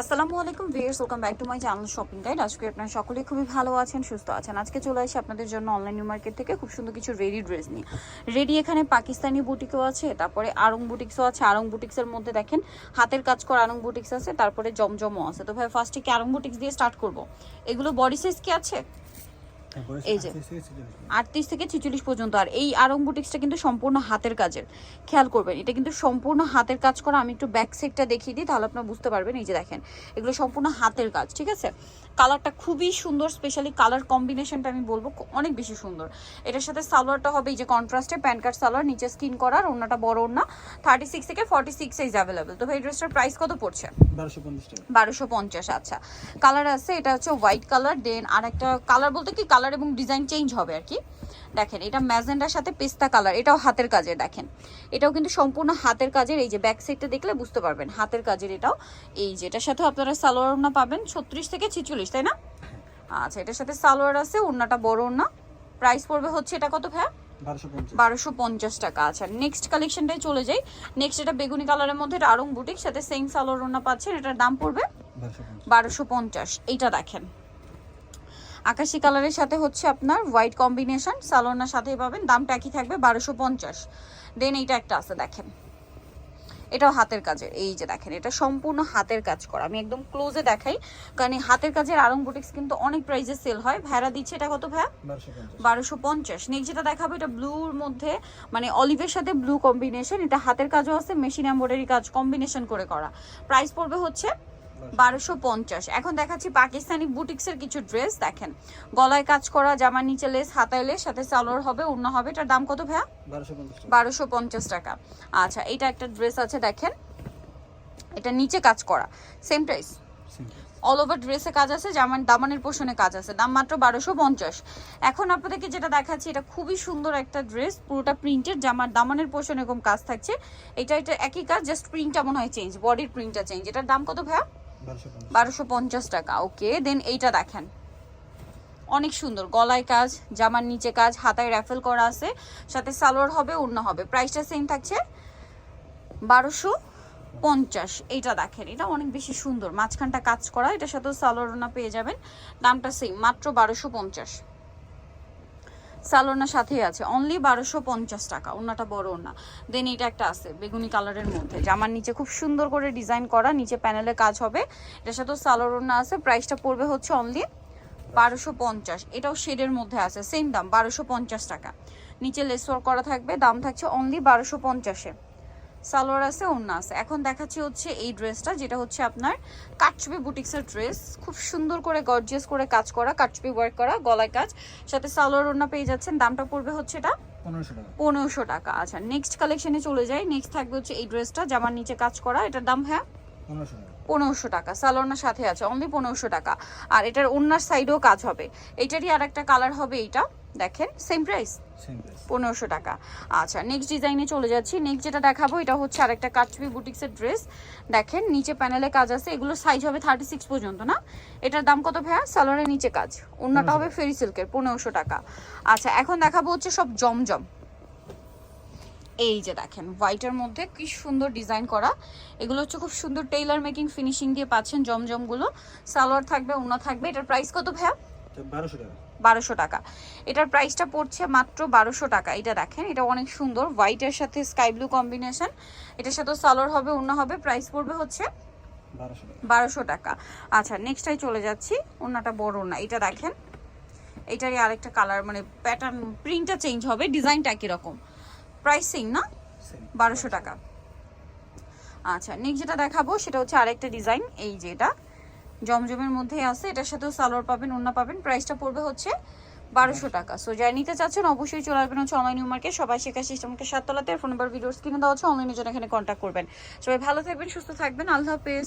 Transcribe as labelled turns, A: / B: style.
A: আসসালামু আলাইকুম viewers welcome back to my channel shopping guide. আজকে আপনারা সকলেই খুবই ভালো আছেন, সুস্থ আছেন। আজকে চলে আসি আপনাদের জন্য অনলাইন নিউ মার্কেট থেকে খুব সুন্দর কিছু রেডি ড্রেস নিয়ে। রেডি এখানে পাকিস্তানি বুটিকও আছে, তারপরে আরং বুটিক্সও আছে। আরং বুটিক্সের মধ্যে দেখেন, হাতের কাজ করা আরং বুটিক্স আছে, তারপরে জমজমও আছে। তো ভাই ফার্স্টে কি আরং বুটিক্স দিয়ে স্টার্ট করব? এগুলো বডি সাইজ কি আছে? এই যে। আটত্রিশ থেকে ছিচল্লিশ পর্যন্ত। আর এই আরং বুটিক্সটা কিন্তু সম্পূর্ণ হাতের কাজের। খেয়াল করবেন এটা কিন্তু সম্পূর্ণ হাতের কাজ করা। আমি একটু ব্যাক সাইডটা দেখিয়ে দিই তাহলে আপনারা বুঝতে পারবেন। এই যে দেখেন এগুলো সম্পূর্ণ হাতের কাজ ঠিক আছে? কালারটা খুবই সুন্দর স্পেশালি কালার কম্বিনেশনটা আমি বলব অনেক বেশি সুন্দর। এটার সাথে সালোয়ারটা হবে এই যে কন্ট্রাস্টে প্যান্ট কার্ড সালোয়ার নিচে স্কিন করার ওনাটা বড় ওনা থার্টি সিক্স থেকে ফর্টি সিক্স সাইজ অ্যাভেলেবেল তো ভাই ড্রেসটার প্রাইস কত পড়ছে?
B: বারোশো পঞ্চাশ টাকা।
A: বারোশো পঞ্চাশ আচ্ছা। কালার আছে এটা হচ্ছে হোয়াইট কালার দেন আর একটা কালার বলতে কি? কালার এবং ডিজাইন চেঞ্জ হবে আর কি। দেখেন এটা ম্যাজেন্ডার সাথে পেস্তা কালার এটাও হাতের কাজের দেখেন। এটাও কিন্তু সম্পূর্ণ হাতের কাজের এই যে ব্যাক সাইডটা দেখলে বুঝতে পারবেন হাতের কাজের এটাও। এই যে এটার সাথে আপনারা সালোয়ার ওড়না পাবেন ছত্রিশ থেকে ছিচল্লিশ তাই না? আচ্ছা এটার সাথে সালোয়ার আছে ওড়নাটা বড় ওড়না। প্রাইস পড়বে হচ্ছে এটা কত ভাইয়া?
B: বারোশো পঞ্চাশ।
A: টাকা আচ্ছা। নেক্সট কালেকশনটাই চলে যাই। নেক্সট এটা বেগুনি কালারের মধ্যে এটা আরং বুটিক সাথে সেম সালোয়ার ওড়না পাচ্ছেন এটার দাম পড়বে
B: বারোশো পঞ্চাশ।
A: এইটা দেখেন। আকাশি কালারের সাথে হচ্ছে আপনার হোয়াইট কম্বিনেশন সালোনার সাথেই পাবেন দামটা একই থাকবে বারোশো পঞ্চাশ। দেন এইটা একটা আছে দেখেন। এটাও হাতের কাজের এই যে দেখেন এটা সম্পূর্ণ হাতের কাজ করা। আমি একদম ক্লোজে দেখাই কারণ এই হাতের কাজের আরং বুটিক্স কিন্তু অনেক প্রাইজে সেল হয়। ভাড়া দিচ্ছে এটা কত ভাইয়া?
B: বারোশো পঞ্চাশ।
A: নেক্সট যেটা দেখাবো এটা ব্লুর মধ্যে মানে অলিভের সাথে ব্লু কম্বিনেশন এটা হাতের কাজও আছে মেশিন এম্ব্রয়ডারি কাজ কম্বিনেশন করে করা। প্রাইস পড়বে হচ্ছে বারোশো পঞ্চাশ। এখন দেখাচ্ছি পাকিস্তানি বুটিক্সের কিছু ড্রেস দেখেন। গলায় কাজ করা জামার নিচে লেস হাতায় লেস সাথে সালোয়ার হবে অন্য হবে এটার দাম কত ভাইয়া?
B: বারোশো পঞ্চাশ টাকা।
A: আচ্ছা এটা একটা ড্রেস আছে দেখেন। এটা নিচে কাজ করা সেম প্রাইস অল ওভার ড্রেসে কাজ আছে জামান দামানের পোষণে কাজ আছে দাম মাত্র বারোশো পঞ্চাশ। এখন আপনাদেরকে যেটা দেখাচ্ছি এটা খুবই সুন্দর একটা ড্রেস পুরোটা প্রিন্টের জামার দামানের পোষণ এরকম কাজ থাকছে। এটা এটা একই কাজ জাস্ট প্রিন্টটা মনে হয় চেঞ্জ বডির প্রিন্টটা চেঞ্জ এটার দাম কত ভাইয়া?
B: বারোশো পঞ্চাশ।
A: টাকা, ওকে দেন এইটা দেখেন। অনেক সুন্দর, গলায় কাজ, জামার নিচে কাজ, হাতায় র্যাফেল করা আছে, সাথে সালোয়ার হবে অন্য হবে। প্রাইসটা সেম থাকছে বারোশো পঞ্চাশ, এইটা দেখেন। এটা অনেক বেশি সুন্দর, মাঝখানটা কাজ করা, এটার সাথেও সালোয়ারনা পেয়ে যাবেন। দামটা সেম মাত্র বারোশো পঞ্চাশ। সালোনার সাথেই আছে। অনলি বারোশো পঞ্চাশ টাকা। ওনাটা বড় ওনা দেন এটা একটা আছে, বেগুনি কালারের মধ্যে। জামার নিচে খুব সুন্দর করে ডিজাইন করা। নিচে প্যানেলে কাজ হবে। এটার সাথেও স্যালোর ওনা আছে। প্রাইসটা পড়বে হচ্ছে অনলি বারোশো পঞ্চাশ। এটাও শেডের মধ্যে আছে। সেম দাম, বারোশো পঞ্চাশ টাকা। নিচে লেস করা থাকবে। দাম থাকছে অনলি বারোশো পঞ্চাশে। সালোয়ার আছে ওড়না আছে। এখন দেখাচ্ছি হচ্ছে এই ড্রেসটা যেটা হচ্ছে আপনার কাটচুপি বুটিক্সের ড্রেস খুব সুন্দর করে গর্জিয়াস করে কাজ করা কাটচুপি ওয়ার্ক করা গলায় কাজ। সাথে সালোয়ার ওড়না পেয়ে যাচ্ছেন দামটা পড়বে হচ্ছে এটা
B: পনেরোশো টাকা।
A: পনেরোশো টাকা। আচ্ছা নেক্সট কালেকশনে চলে যাই। নেক্সট থাকবে হচ্ছে এই ড্রেসটা জামার নিচে কাজ করা। এটার দাম হ্যাঁ?
B: পনেরোশো টাকা।
A: টাকা সাথে আছে অনলি পনেরোশো টাকা। আর এটার অন্যার সাইডেও কাজ হবে। এইটারই আর একটা কালার হবে এইটা দেখেন সেম প্রাইস পনেরোশো টাকা। আচ্ছা নেক্সট ডিজাইনে চলে যাচ্ছি। নেক্সট যেটা দেখাবো এটা হচ্ছে আরেকটা কাটচুপি বুটিক্সের ড্রেস দেখেন নিচে প্যানেলে কাজ আছে। এগুলো সাইজ হবে থার্টি সিক্স পর্যন্ত না? এটার দাম কত ভাইয়া? সালোয়ারের নিচে কাজ। অন্যটা হবে ফেরি সিল্কের পনেরোশো টাকা। আচ্ছা এখন দেখাবো হচ্ছে সব জমজম। এই যে দেখেন হোয়াইটের মধ্যে কি সুন্দর ডিজাইন করা। এগুলো হচ্ছে খুব সুন্দর টেইলার মেকিং ফিনিশিং দিয়ে পাচ্ছেন জমজমগুলো। সালোয়ার থাকবে ওনা থাকবে। এটার প্রাইস কত ভাইয়া?
B: বারোশো টাকা।
A: বারোশো টাকা। এটার প্রাইসটা পড়ছে মাত্র বারোশো টাকা। এটা দেখেন এটা অনেক সুন্দর। হোয়াইটের সাথে স্কাই ব্লু কম্বিনেশন এটার সাথে সালোয়ার হবে অন্য হবে। প্রাইস পড়বে হচ্ছে
B: বারোশো টাকা।
A: আচ্ছা নেক্সটাই চলে যাচ্ছি। অন্যটা বড় না এটা দেখেন এটারই আরেকটা কালার মানে প্যাটার্ন প্রিন্টটা চেঞ্জ হবে। ডিজাইনটা একই রকম। প্রাইসিং না? বারোশো টাকা। আচ্ছা নেক্সট যেটা দেখাবো সেটা হচ্ছে আরেকটা ডিজাইন এই যে এটা। জমজমের মধ্যেই আছে এটার সাথেও সালোয়ার পাবেন অন্য পাবেন। প্রাইসটা পড়বে হচ্ছে বারোশো টাকা। সো যাই নিতে চাচ্ছেন অবশ্যই চলে আসবেন হচ্ছে অনলাইন মার্কেট সবাই শেখা সিস্টেমকে সাততলাতে। ফোন নাম্বার ভিডিওস কিনে দেওয়া হচ্ছে অনলাইনে জন্য এখানে কন্ট্যাক্ট করবেন। সবাই ভালো থাকবেন সুস্থ থাকবেন। আল্লাহ হাফেজ।